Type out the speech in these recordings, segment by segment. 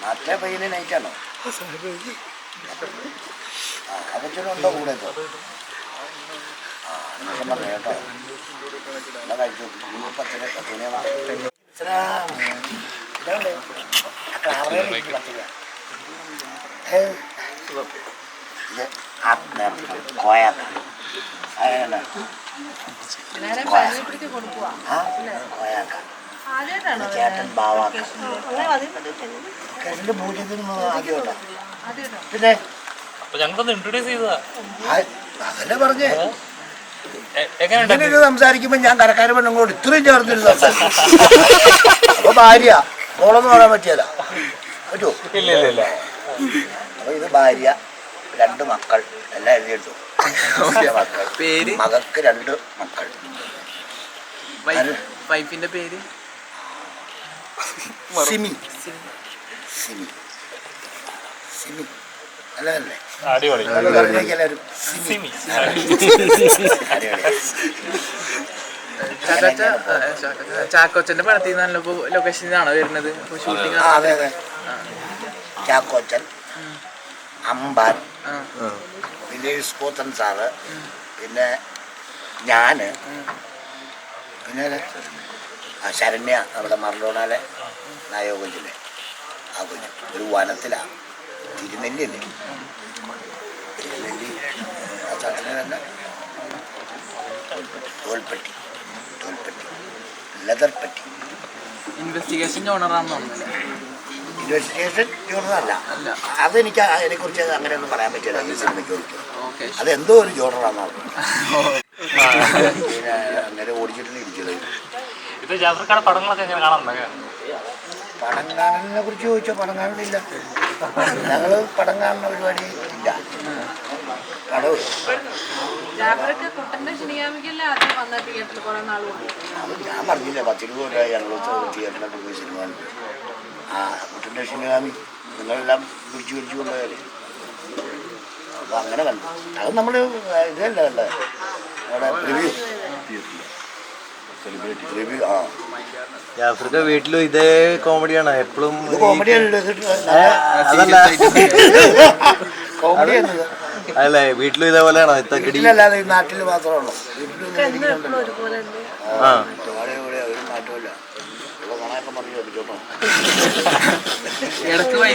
നാട്ടിലെ പയ്യന് നൈറ്റാണോ അപ്പച്ചനുണ്ടോ കൂടെ കേട്ടോ. കഴിച്ചു? പത്തിന് പത്തിന് കോയാക്ക അങ്ങനെ ചേട്ടൻ ബാവാക്ക. പൂജ്യത്തിന് പിന്നെ? ഞങ്ങളൊന്ന് ഇൻട്രൊഡ്യൂസ് ചെയ്തതാ. ആ, അതല്ലേ പറഞ്ഞേ. സംസാരിക്കുമ്പോ ഞാൻ കരക്കാര് പെണ്ണുങ്ങളോട് ഇത്രയും ചേർന്നിരുന്നു? അപ്പൊ ഭാര്യ മോളൊന്നും പറയാൻ പറ്റിയല്ല പറ്റുമോ ഇല്ല ഇല്ല ഇല്ല. അപ്പൊ ഇത് ഭാര്യ. രണ്ട് മക്കൾ. എല്ലാം എഴുതിയിട്ടു. മക്കൾ. പേര്? മകൾക്ക് രണ്ട് മക്കൾ. വൈഫ്- വൈഫിന്റെ പേര്? സിമി. സിമി. സിമി. അല്ലേ അടിപൊളി. എല്ലാവരും. സിമി. ചാക്കോച്ചന്റെ പടത്തിൽ നിന്ന് നല്ല ലൊക്കേഷനിലാണോ വരുന്നത്? ഷൂട്ടിംഗ് ആ അതെ അതെ. ചാക്കോച്ചൻ അമ്പാൻ പിന്നെ സ്പോത്തൻ സാറ് പിന്നെ ഞാൻ പിന്നെ? ആ ശരണ്യ അവിടെ മറലോണാലെ നായോ കുഞ്ഞില്ലേ ആ കുഞ്ഞ്. ഒരു വനത്തിലാ. തിരുനെല്ലി അല്ലേ? തിരുനെല്ലി സ്ഥലത്തിന് തന്നെ. തോൽപ്പെട്ടി തോൽപ്പെട്ടി ലെതർപ്പെട്ടി. ഇൻവെസ്റ്റിഗേഷൻ ഓണറാണെന്ന് തോന്നുന്നില്ല ഇൻവെസ്റ്റിഗേഷൻ ജോണറല്ല. അതെനിക്ക് അതിനെക്കുറിച്ച് അങ്ങനെയൊന്നും പറയാൻ പറ്റില്ല. ഈ സിനിമയ്ക്ക് ഒരിക്കലും അതെന്തോ ഒരു പിന്നെ അങ്ങനെ ഓടിച്ചിട്ട് ഇരിക്കുന്നത് ഇത് ജാഫർക്കാരുടെ പടങ്ങളൊക്കെ എങ്ങനെ കാണാൻ പടം കാണലിനെ കുറിച്ച് ചോദിച്ചാൽ ഞങ്ങൾ പരിപാടി ഇല്ല. ഞാൻ പറഞ്ഞില്ല പത്തിരുപത് രൂപ ഞങ്ങൾ തിയേറ്ററിലൊക്കെ പോയി സിനിമ ആ സിനിമാമി നിങ്ങളെല്ലാം പിടിച്ചു പിടിച്ചു കൊണ്ടുപോയാലേ അപ്പോൾ അങ്ങനെ കണ്ടു. അത് നമ്മൾ ഇതല്ല കണ്ടത് അവിടെ റിവ്യൂ റിവ്യൂ ആ. ജാഫർക്ക് വീട്ടിലും ഇതേ കോമഡിയാണ്. എപ്പോഴും കോമഡി അതല്ല. അല്ലേ വീട്ടിലും ഇതേപോലെയാണോ? ഇത്തക്കടി നാട്ടിൽ മാത്രമേ ഉള്ളൂ. ഒരുപോലെ ആ. ഇവിടെ കാണാനൊക്കെ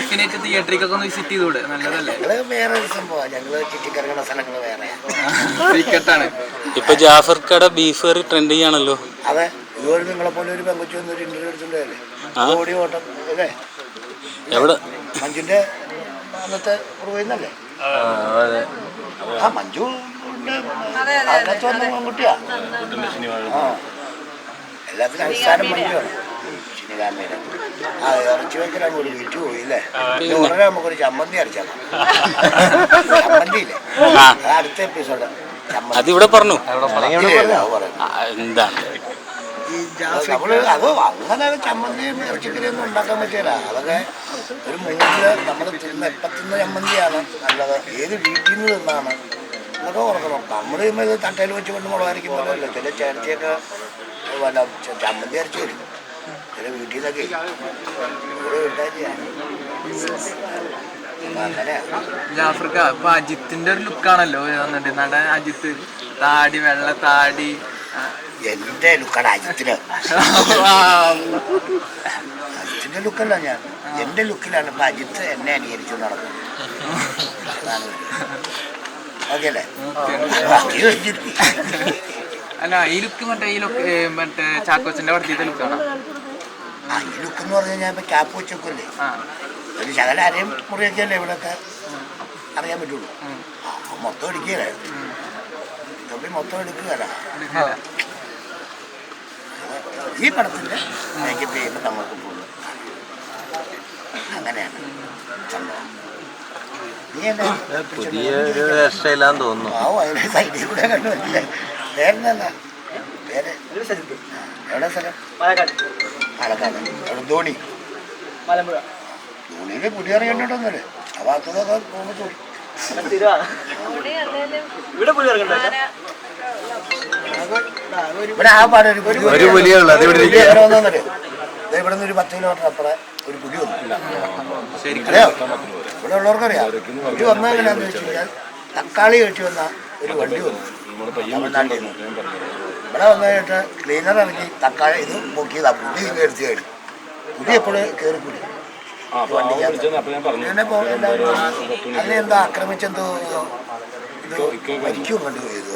വൈഫിനായിട്ട് തിയേറ്ററിക്കൊക്കെ ഒന്ന് വിസിറ്റ് ചെയ്തൂടെ നല്ലതല്ലേ? ഞങ്ങൾ വേറെ ഒരു സംഭവമാണ് ഞങ്ങൾ ചുറ്റിക്കറങ്ങുന്ന സ്ഥലങ്ങൾ വേറെ. ടിക്കറ്റാണ് ഇപ്പൊ ജാഫർക്കട ബീഫ് കറി ട്രെൻഡ് ചെയ്യാണല്ലോ. അതെ. ഇതുപോലെ നിങ്ങളെ പോലെ ഒരു പെങ്കൊച്ചു വന്ന് ഒരു ഇന്റർവ്യൂ. ഓടി ഓട്ടം അല്ലേ? എവിടെ? മഞ്ജുന്റെ അന്നത്തെ കുറുവന്നല്ലേ ആ, അതെ. ആ മഞ്ജു അതിനകത്ത് വന്ന പെൺകുട്ടിയാ. ആ. എല്ലാത്തിനും അടിസ്ഥാനം മഞ്ജുവാണ്. ശനികാമയുടെ ആ ഇറച്ചി വെക്കലാണ് ഒരു വിറ്റ് പോയില്ലേ ഉടനെ നമുക്കൊരു ചമ്മന്തി അരച്ചാൽ ചമ്മന്തി ഇല്ലേ അത് അടുത്ത എപ്പിസോഡ് ചമ്മന്തി അതിവിടെ പറഞ്ഞു എന്താ നമ്മൾ അത് അങ്ങനെ ചമ്മന്തിയും ഇറച്ചിക്കറിയൊന്നും ഉണ്ടാക്കാൻ പറ്റില്ല അതൊക്കെ ഒരു മൂന്നിൽ നമ്മൾ തിന്ന എപ്പം ചമ്മന്തിയാണ് നല്ലത് ഏത് വീട്ടിൽ നിന്ന് തിന്നാണ് എന്നൊക്കെ ഓർക്കണം നമ്മൾ ഇത് തട്ടയിൽ വെച്ച് കൊണ്ട് ചില ചേർച്ചയൊക്കെ വല്ല ചമ്മന്തി അരച്ചു വരും ചില വീട്ടിൽ നിന്നൊക്കെ വീട്ടാച്ചിയാണ് അങ്ങനെയാണ് ജാഫർക്ക് അപ്പൊ അജിത്തിന്റെ ഒരു ലുക്കാണല്ലോ വന്നിട്ട്. നടൻ അജിത്ത് താടി വെള്ള താടി. എന്റെ ലുക്കാണ് അജിത്തിന് അജിത്തിന്റെ ലുക്കല്ല ഞാൻ. എന്റെ ലുക്കിലാണ് ഇപ്പൊ അജിത്ത് എന്നെ അനുകരിച്ചു നടക്കുന്നത്. ഓക്കെ അല്ലേ? അല്ല ഈ ലുക്ക് മറ്റേ ഈ ലുക്ക് മറ്റേ ചാക്കോച്ചന്റെ പടത്തിത്തെ ലുക്കാണ് ആ ഈ ലുക്ക് എന്ന് പറഞ്ഞു കഴിഞ്ഞാൽ ഇപ്പം ക്യാപ്പ് വെച്ചൊക്കെ ഒരു ശകല അരയും മുറിയൊക്കെയല്ലേ ഇവിടെയൊക്കെ അറിയാൻ പറ്റുള്ളൂ. ആ മൊത്തം എടുക്കുകയല്ലേ? തൊപ്പി മൊത്തം എടുക്കുകയല്ല? ഈ പടത്തിന്റെ മേക്കപ്പ് ചെയ്യുമ്പോൾ നമ്മൾക്ക് ഫുള്ള് അങ്ങനെയാണ് സംഭവം. പുതിയ ഒരു രക്ഷയില്ലാന്ന് തോന്നുന്നു. ആ അതിന് സൈഡിൽ കൂടെ കണ്ടുവല്ലേ പേരെന്താ പേര്? എവിടെ സ്ഥലം? പാലക്കാട്. അവിടെ ധോണി. ധോണിയിൽ ആ ഭാഗത്തുനിന്നൊക്കെ ഇവിടെ ആ പാടെ ഒരു പുലി ഒരു പുലിയേ ഉള്ളൂ, അത് ഇവിടെ പുലി ഇരിക്കുക. എങ്ങനെ വന്നെന്നറിയോ? ദേ ഇവിടെ നിന്ന് ഒരു പത്ത് കിലോമീറ്റർ അപ്പുറം ഒരു പുലി വന്നു. അറിയോ ഇവിടെ ഉള്ളവർക്കറിയാം. പുലി വന്നാൽ എന്താണെന്ന് വെച്ച് കഴിഞ്ഞാൽ തക്കാളി കയറ്റി വന്ന ഒരു വണ്ടി വന്നു. തമിഴ്നാട്ടിൽ നിന്ന്. ഇവിടെ വന്നു കഴിഞ്ഞിട്ട് ക്ലീനർ ഇറക്കി തക്കാളി ഇത് പൊക്കിയതാ പുതിയ കയറി കയറി. പുതിയ എപ്പോഴും കയറി പുലി വണ്ടിക്കകത്ത് പോ എല്ലാവരും അതിനെ എന്താ ആക്രമിച്ചെന്തോ ഇത്? മരിക്കും കണ്ടു ചെയ്തു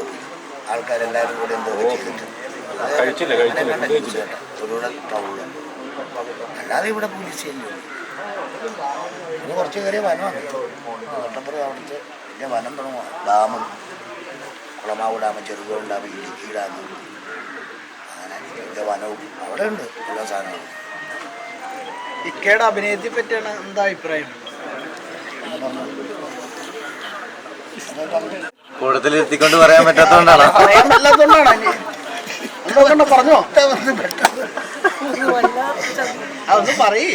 ആൾക്കാരെല്ലാവരും കൂടെ എന്തോ ചെയ്തിട്ട്. അല്ലാതെ ഇവിടെ പോലീസ് ചെയ്യുന്നു കുറച്ച് കയറിയ വനമാണ്. വട്ടപ്പുറം അവിടുത്തെ പിന്നെ വനം തുടങ്ങുക dam Kulamavu dam Cherukol dam Idukki dam അങ്ങനെ ഇതിന്റെ വനവും അവിടെ ഉണ്ട് എല്ലാ സാധനങ്ങളും ഇക്കയുടെ അഭിനയത്തെ പറ്റിയാണ് എന്താ അഭിപ്രായം? കൂടുതൽ എത്തിക്കൊണ്ട് പറയാൻ പറ്റാത്തതുകൊണ്ടാണ്? പറഞ്ഞോ? അതൊന്ന് പറയ്.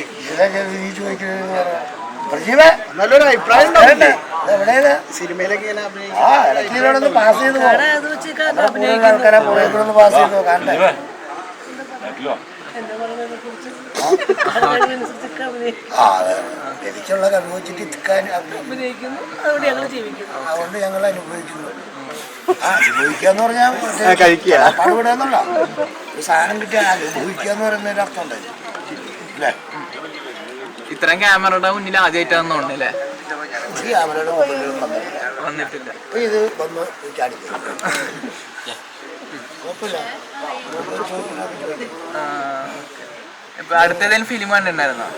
നല്ലൊരു അഭിപ്രായം ഉണ്ടാവില്ലേ? എവിടെയാണ്? സിനിമയിലൊക്കെ ആ പാസ് ചെയ്ത് പോകും കൂടുതൽ ആൾക്കാരെ പുറകെ കൂടെ ഒന്ന് പാസ് ചെയ്ത് ആ. അതെ എനിക്കുള്ള കഴിവ് വെച്ചിട്ട് ഇത്തിക്കാൻ അഭിനയിക്കുന്നു. അതുകൊണ്ട് ഞങ്ങൾ അനുഭവിക്കുന്നു. ആ അനുഭവിക്കാന്ന് പറഞ്ഞാൽ ഒരു സാധനം കിട്ടിയാൽ അനുഭവിക്കാന്ന് പറയുന്നതിന്റെ അർത്ഥം ഉണ്ടായി അല്ലേ? ഇത്രയും ക്യാമറയുടെ മുന്നിൽ ആദ്യമായിട്ടാണെന്ന് തോന്നുന്നില്ലേ ഈ അവരുടെ വന്നിട്ടില്ല. വന്നിട്ടില്ല. അപ്പൊ ഇത് വന്ന് ചാടി കുഴപ്പമില്ല. ഇപ്പൊ അടുത്ത ഫിലിം കണ്ടിട്ടുണ്ടായിരുന്നോ?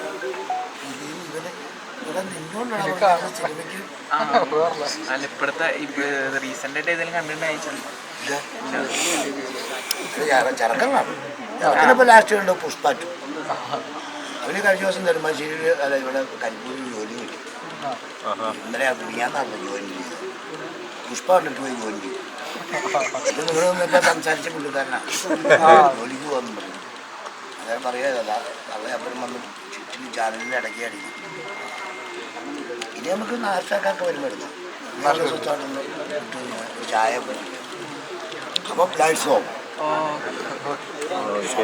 അല്ല ഇപ്പഴത്തെ ഇപ്പൊ റീസെന്റ് ആയിട്ട് ഏതെങ്കിലും കണ്ടിട്ടുണ്ടായി ലാസ്റ്റ് കണ്ടു പുഷ്പാറ്റു. അവന് കഴിഞ്ഞ ദിവസം നെടുമ്പാശ്ശേരി അല്ല ഇവിടെ കരിപ്പൂരിൽ ജോലി കിട്ടി. ഇന്നലെ കുടിയാന്നാണ് ജോലി ചെയ്തത്. പുഷ്പ പോയി ജോലി ചെയ്തു. നിങ്ങൾ വന്നിട്ട് സംസാരിച്ച പുള്ളിക്കാരനാണ് ജോലിക്ക് പോകുന്നു പറഞ്ഞു. അതായത് പറയാ അവളെ അപ്പുറം വന്ന് ചുറ്റിന് ചാനലിന്റെ ഇടയ്ക്ക് അടിക്കും ഇനി നമുക്ക് നാശാക്കൊക്കെ വരുമ്പോൾ നല്ല സ്വത്താണെന്ന് ചായ പറ്റില്ല അപ്പം പ്ലാറ്റ്ഫോം ഓഫ് ഓ